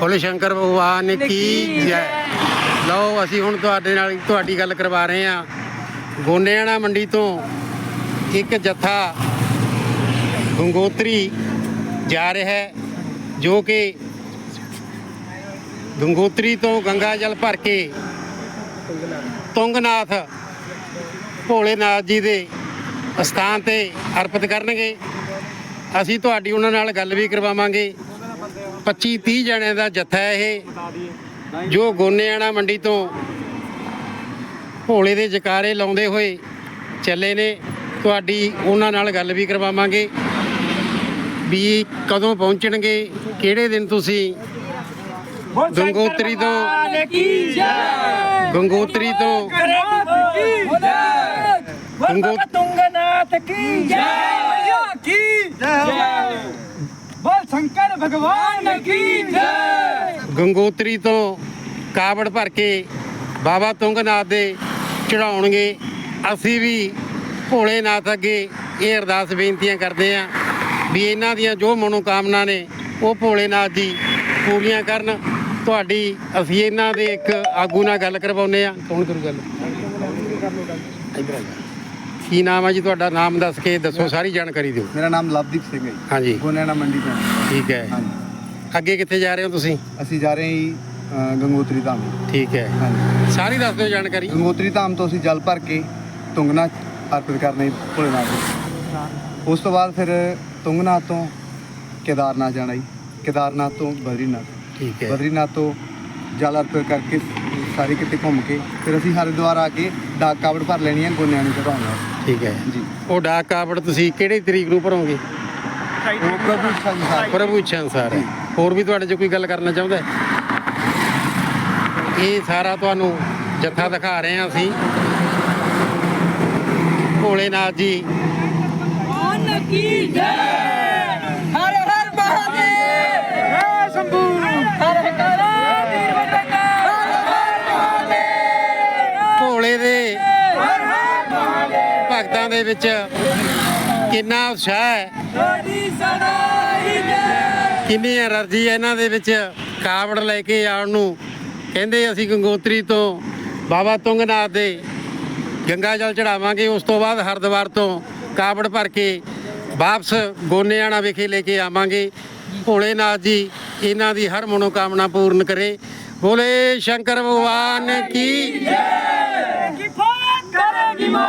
ਭੋਲੇ ਸ਼ੰਕਰ ਭਗਵਾਨ ਕੀ ਜੈ। ਲਓ ਅਸੀਂ ਹੁਣ ਤੁਹਾਡੇ ਨਾਲ ਤੁਹਾਡੀ ਗੱਲ ਕਰਵਾ ਰਹੇ ਹਾਂ। ਗੋਨੇਆਣਾ ਮੰਡੀ ਤੋਂ ਇੱਕ ਜੱਥਾ ਗੰਗੋਤਰੀ ਜਾ ਰਿਹਾ ਹੈ ਜੋ ਕਿ ਗੰਗੋਤਰੀ ਤੋਂ ਗੰਗਾ ਜਲ ਭਰ ਕੇ ਤੁੰਗਨਾਥ ਭੋਲੇਨਾਥ ਜੀ ਦੇ ਸਥਾਨ ਤੇ ਅਰਪਿਤ ਕਰਨਗੇ। ਅਸੀਂ ਤੁਹਾਡੀ ਉਹਨਾਂ ਨਾਲ ਗੱਲ ਵੀ ਕਰਵਾਵਾਂਗੇ। 25 30 ਜਣਿਆਂ ਦਾ ਜੱਥਾ ਇਹ ਜੋ ਗੋਨੇਆਣਾ ਮੰਡੀ ਤੋਂ ਭੋਲੇ ਦੇ ਜਕਾਰੇ ਲਾਉਂਦੇ ਹੋਏ ਚੱਲੇ ਨੇ। ਤੁਹਾਡੀ ਉਹਨਾਂ ਨਾਲ ਗੱਲ ਵੀ ਕਰਵਾਵਾਂਗੇ ਵੀ ਕਦੋਂ ਪਹੁੰਚਣਗੇ ਕਿਹੜੇ ਦਿਨ ਤੁਸੀਂ ਗੰਗੋਤਰੀ ਤੋਂ ਗੰਗੋਤਰੀ ਤੋਂ ਗੰਗੋ ਤੁੰਗਨਾਥ ਕੀ ਜੈ ਸ਼ੰਕਰ ਭਗਵਾਨ ਕੀ ਜੈ? ਗੰਗੋਤਰੀ ਤੋਂ ਕਾਵੜ ਭਰ ਕੇ ਬਾਬਾ ਤੁੰਗਨਾਥ ਦੇ ਚੜਾਉਣਗੇ ਅਸੀਂ ਵੀ ਭੋਲੇਨਾਥ ਅੱਗੇ ਇਹ ਅਰਦਾਸ ਬੇਨਤੀਆਂ ਕਰਦੇ ਆਂ ਵੀ ਇਹਨਾਂ ਦੀਆਂ ਜੋ ਮਨੋਕਾਮਨਾ ਨੇ ਉਹ ਭੋਲੇਨਾਥ ਦੀ ਪੂਰੀਆਂ ਕਰਨ। ਤੁਹਾਡੀ ਅਸੀਂ ਇਹਨਾਂ ਦੇ ਇੱਕ ਆਗੂ ਨਾਲ ਗੱਲ ਕਰਵਾਉਨੇ ਆ ਕੌਣ ਕਰੂ ਗੱਲ ਇੱਧਰ ਆ ਕੀ ਨਾਮ ਹੈ ਜੀ ਤੁਹਾਡਾ? ਨਾਮ ਦੱਸ ਕੇ ਦੱਸੋ ਸਾਰੀ ਜਾਣਕਾਰੀ ਦਿਓ। ਮੇਰਾ ਨਾਮ ਲਵਦੀਪ ਸਿੰਘ ਹੈ ਜੀ। ਹਾਂਜੀ। ਗੋਨਿਆਣਾ ਮੰਡੀ ਤੋਂ ਠੀਕ ਹੈ। ਹਾਂਜੀ। ਅੱਗੇ ਕਿੱਥੇ ਜਾ ਰਹੇ ਹੋ ਤੁਸੀਂ? ਅਸੀਂ ਜਾ ਰਹੇ ਹਾਂ ਜੀ ਅ, ਗੰਗੋਤਰੀ ਧਾਮ। ਠੀਕ ਹੈ। ਹਾਂਜੀ। ਸਾਰੀ ਦੱਸ ਦਿਓ ਜਾਣਕਾਰੀ। ਗੰਗੋਤਰੀ ਧਾਮ ਤੋਂ ਅਸੀਂ ਜਲ ਭਰ ਕੇ ਤੁੰਗਨਾ ਅਰਪਿਤ ਕਰਨੇ ਭੋਲੇਨਾਥ ਨੂੰ ਉਸ ਤੋਂ ਬਾਅਦ ਫਿਰ ਤੁੰਗਨਾਥ ਤੋਂ ਕੇਦਾਰਨਾਥ ਜਾਣਾ ਜੀ। ਕੇਦਾਰਨਾਥ ਤੋਂ ਬਦਰੀਨਾਥ। ਠੀਕ ਹੈ। ਬਦਰੀਨਾਥ ਤੋਂ ਜ਼ਿਆਦਾ ਪ- ਕਰਕੇ ਸਾਰੇ ਕਿਤੇ ਘੁੰਮ ਕੇ ਫਿਰ ਅਸੀਂ ਹਰਿਦੁਆਰ ਆ ਕੇ ਡਾਕ ਕਾਵੜ ਭਰ ਲੈਣੀ ਹੈ ਗੋਨਿਆਂ ਨੂੰ ਚੜਾਉਣ ਠੀਕ ਹੈ। ਜੀ। ਉਹ ਡਾਕ ਕਾਵੜ ਤੁਸੀਂ ਕਿਹੜੀ ਤਰੀਕ ਨੂੰ ਭਰੋਗੇ? ਪ੍ਰਭੂ ਇੱਛਾ ਅਨੁਸਾਰ ਹੋਰ ਵੀ ਤੁਹਾਡੇ 'ਚ ਕੋਈ ਗੱਲ ਕਰਨਾ ਚਾਹੁੰਦਾ ਇਹ ਸਾਰਾ ਤੁਹਾਨੂੰ ਜੱਥਾ ਦਿਖਾ ਰਹੇ ਹਾਂ ਅਸੀਂ। ਭੋਲੇਨਾਥ ਜੀ। ਕੌਣ ਕੀ ਜੈ? ਭਗਤਾਂ ਦੇ ਵਿੱਚ ਕਿੰਨਾ ਉਤਸ਼ਾਹ ਹੈ। ਕਿੰਨੀ એનર્ਜੀ ਹੈ ਇਹਨਾਂ ਦੇ ਵਿੱਚ। ਕਾਵੜ ਲੈ ਕੇ ਆਉਣ ਨੂੰ ਕਹਿੰਦੇ ਅਸੀਂ ਗੰਗੋਤਰੀ ਤੋਂ, ਬਾਬਾ ਤੁੰਗਨਾਥ ਦੇ ਗੰਗਾ ਜਲ ਚੜਾਵਾਂਗੇ ਉਸ ਤੋਂ ਬਾਅਦ ਹਰਦਵਾਰ ਤੋਂ ਕਾਵੜ ਭਰ ਕੇ ਵਾਪਸ ਗੋਨੇਆਣਾ ਵਿਖੇ ਲੈ ਕੇ ਆਵਾਂਗੇ। ਭੋਲੇਨਾਥ ਜੀ, ਇਹਨਾਂ ਦੀ ਹਰ ਮਨੋਕਾਮਨਾ ਪੂਰਨ ਕਰੇ। ਬੋਲੇ ਸ਼ੰਕਰ ਭਗਵਾਨ ਕੀ ਜੈ। ਕੀ ਫੋਨ ਕਰੇਗੀ ਮਾਂ?